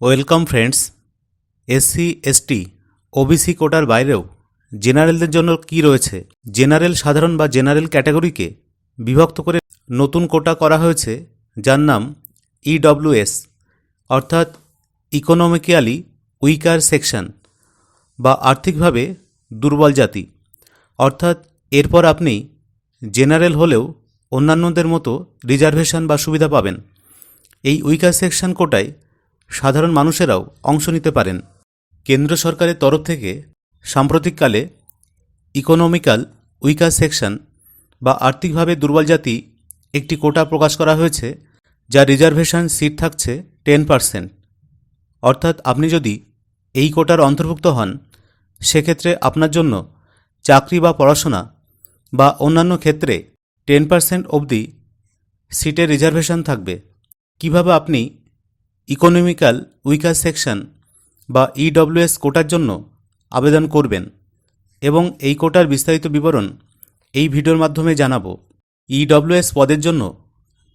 Welcome friends SC ST OBC কোটার বাইরেও জেনারেলদের জন্য কি রয়েছে? জেনারেল সাধারণ বা জেনারেল ক্যাটাগরিকে বিভক্ত করে নতুন কোটা করা হয়েছে, যার নাম ইডব্লিউএস অর্থাৎ ইকোনমিক্যালি উইকার সেকশন বা আর্থিকভাবে দুর্বল জাতি। অর্থাৎ এরপর আপনি জেনারেল হলেও অন্যান্যদের মতো রিজার্ভেশন বা সুবিধা পাবেন। এই উইকার সেকশন কোটায় সাধারণ মানুষেরাও অংশ নিতে পারেন। কেন্দ্র সরকারের তরফ থেকে সাম্প্রতিককালে ইকোনমিক্যাল উইকার সেকশন বা আর্থিকভাবে দুর্বল জাতি একটি কোটা প্রকাশ করা হয়েছে, যা রিজার্ভেশন সিট থাকছে টেন পার্সেন্ট। অর্থাৎ আপনি যদি এই কোটার অন্তর্ভুক্ত হন, সেক্ষেত্রে আপনার জন্য চাকরি বা পড়াশোনা বা অন্যান্য ক্ষেত্রে টেন পার্সেন্ট অবধি সিটের রিজার্ভেশন থাকবে। কীভাবে আপনি ইকোনমিক্যাল উইকার সেকশন বা ইডব্লিউএস কোটার জন্য আবেদন করবেন এবং এই কোটার বিস্তারিত বিবরণ এই ভিডিওর মাধ্যমে জানাব। ইডব্লিউএস পদের জন্য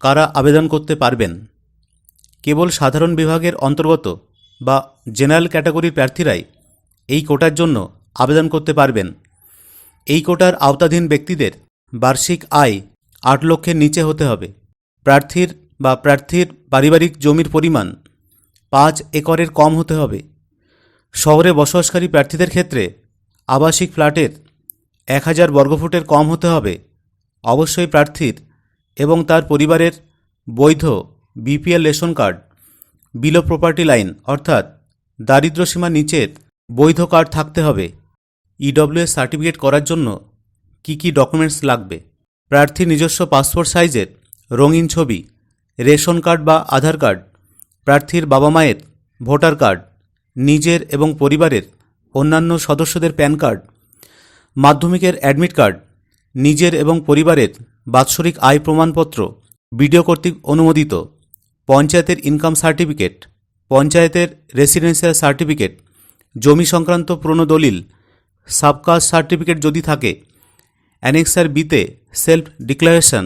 কারা আবেদন করতে পারবেন? কেবল সাধারণ বিভাগের অন্তর্গত বা জেনারেল ক্যাটাগরির প্রার্থীরাই এই কোটার জন্য আবেদন করতে পারবেন। এই কোটার আওতাধীন ব্যক্তিদের বার্ষিক আয় আট লক্ষের নিচে হতে হবে। প্রার্থীর বা প্রার্থীর পারিবারিক জমির পরিমাণ পাঁচ একরের কম হতে হবে। শহরে বসবাসকারী প্রার্থীদের ক্ষেত্রে আবাসিক ফ্ল্যাটের এক হাজার বর্গফুটের কম হতে হবে। অবশ্যই প্রার্থীর এবং তার পরিবারের বৈধ BPL ration card, below property line অর্থাৎ দারিদ্র্যসীমার নিচের বৈধ কার্ড থাকতে হবে। ইডব্লিউএস সার্টিফিকেট করার জন্য কি কি ডকুমেন্টস লাগবে? প্রার্থীর নিজস্ব পাসপোর্ট সাইজের রঙিন ছবি, রেশন কার্ড বা আধার কার্ড প্রার্থীর বাবা মায়ের ভোটার কার্ড, নিজের এবং পরিবারের অন্যান্য সদস্যদের প্যান কার্ড, মাধ্যমিকের অ্যাডমিট কার্ড, নিজের এবং পরিবারের বাৎসরিক আয় প্রমাণপত্র, বিডিও কর্তৃক অনুমোদিত, পঞ্চায়েতের ইনকাম সার্টিফিকেট, পঞ্চায়েতের রেসিডেন্সিয়াল সার্টিফিকেট, জমি সংক্রান্ত পুরনো দলিল, সাবকাস্ট সার্টিফিকেট যদি থাকে, অ্যানেক্সার বিতে সেলফ ডিক্লারেশন,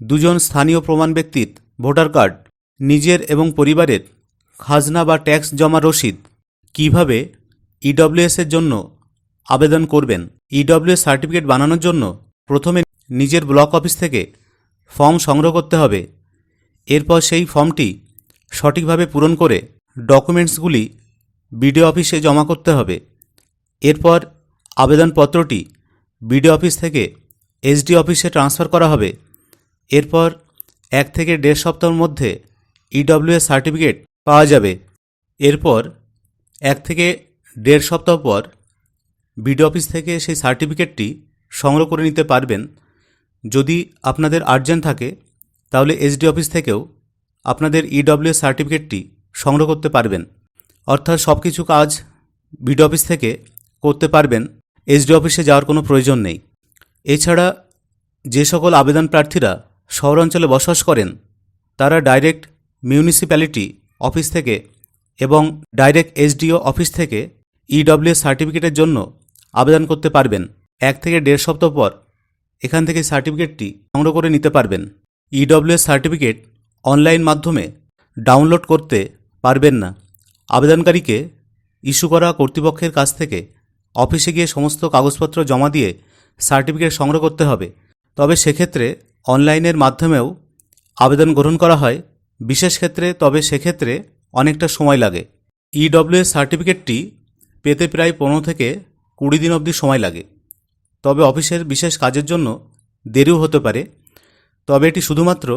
দুজন স্থানীয় প্রমাণ ব্যক্তির ভোটার কার্ড নিজের এবং পরিবারের খাজনা বা ট্যাক্স জমা রসিদ কীভাবে ইডব্লিউএস এর জন্য আবেদন করবেন? ইডব্লিউএস সার্টিফিকেট বানানোর জন্য প্রথমে নিজের ব্লক অফিস থেকে ফর্ম সংগ্রহ করতে হবে। এরপর সেই ফর্মটি সঠিকভাবে পূরণ করে ডকুমেন্টসগুলি বিডিও অফিসে জমা করতে হবে। এরপর আবেদনপত্রটি বিডিও অফিস থেকে এসডি অফিসে ট্রান্সফার করা হবে। এরপর এক থেকে দেড় সপ্তাহের মধ্যে ইডব্লিউএস সার্টিফিকেট পাওয়া যাবে। এরপর এক থেকে দেড় সপ্তাহ পর বিডিও অফিস থেকে সেই সার্টিফিকেটটি সংগ্রহ করে নিতে পারবেন। যদি আপনাদের আর্জেন্ট থাকে, তাহলে এসডি অফিস থেকেও আপনাদের ইডব্লিউএস সার্টিফিকেটটি সংগ্রহ করতে পারবেন। অর্থাৎ সব কিছু কাজ বিডিও অফিস থেকে করতে পারবেন। এসডি অফিসে যাওয়ার কোনো প্রয়োজন নেই। এছাড়া যে সকল আবেদন প্রার্থীরা শহরাঞ্চলে বসবাস করেন, তারা ডাইরেক্ট মিউনিসিপ্যালিটি অফিস থেকে এবং ডাইরেক্ট এসডিও অফিস থেকে ইডব্লিউএস সার্টিফিকেটের জন্য আবেদন করতে পারবেন। এক থেকে দেড় সপ্তাহ পর এখান থেকে সার্টিফিকেটটি সংগ্রহ করে নিতে পারবেন। ইডব্লিউএস সার্টিফিকেট অনলাইন মাধ্যমে ডাউনলোড করতে পারবেন না। আবেদনকারীকে ইস্যু করা কর্তৃপক্ষের কাছ থেকে অফিসে গিয়ে সমস্ত কাগজপত্র জমা দিয়ে সার্টিফিকেট সংগ্রহ করতে হবে। তবে সেক্ষেত্রে অনলাইনের মাধ্যমেও আবেদন গ্রহণ করা হয়। বিশেষ ক্ষেত্রে, তবে সেক্ষেত্রে অনেকটা সময় লাগে। ইডব্লিউএস সার্টিফিকেটটি পেতে প্রায় পনেরো থেকে কুড়ি দিন অবধি সময় লাগে। তবে অফিসের বিশেষ কাজের জন্য দেরিও হতে পারে। তবে এটি শুধুমাত্র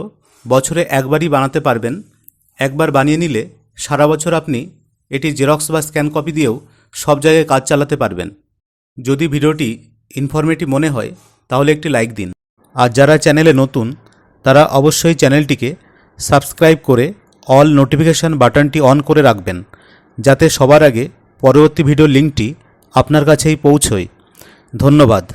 বছরে একবারই বানাতে পারবেন। একবার বানিয়ে নিলে সারা বছর আপনি এটি জেরক্স বা স্ক্যান কপি দিয়েও সব জায়গায় কাজ চালাতে পারবেন। যদি ভিডিওটি ইনফরমেটিভ মনে হয়, তাহলে একটি লাইক দিন। আর যারা চ্যানেলে নতুন, তারা অবশ্যই চ্যানেলটিকে সাবস্ক্রাইব করে অল নোটিফিকেশান বাটনটি অন করে রাখবেন, যাতে সবার আগে পরবর্তী ভিডিও লিঙ্কটি আপনার কাছেই পৌঁছয়। ধন্যবাদ।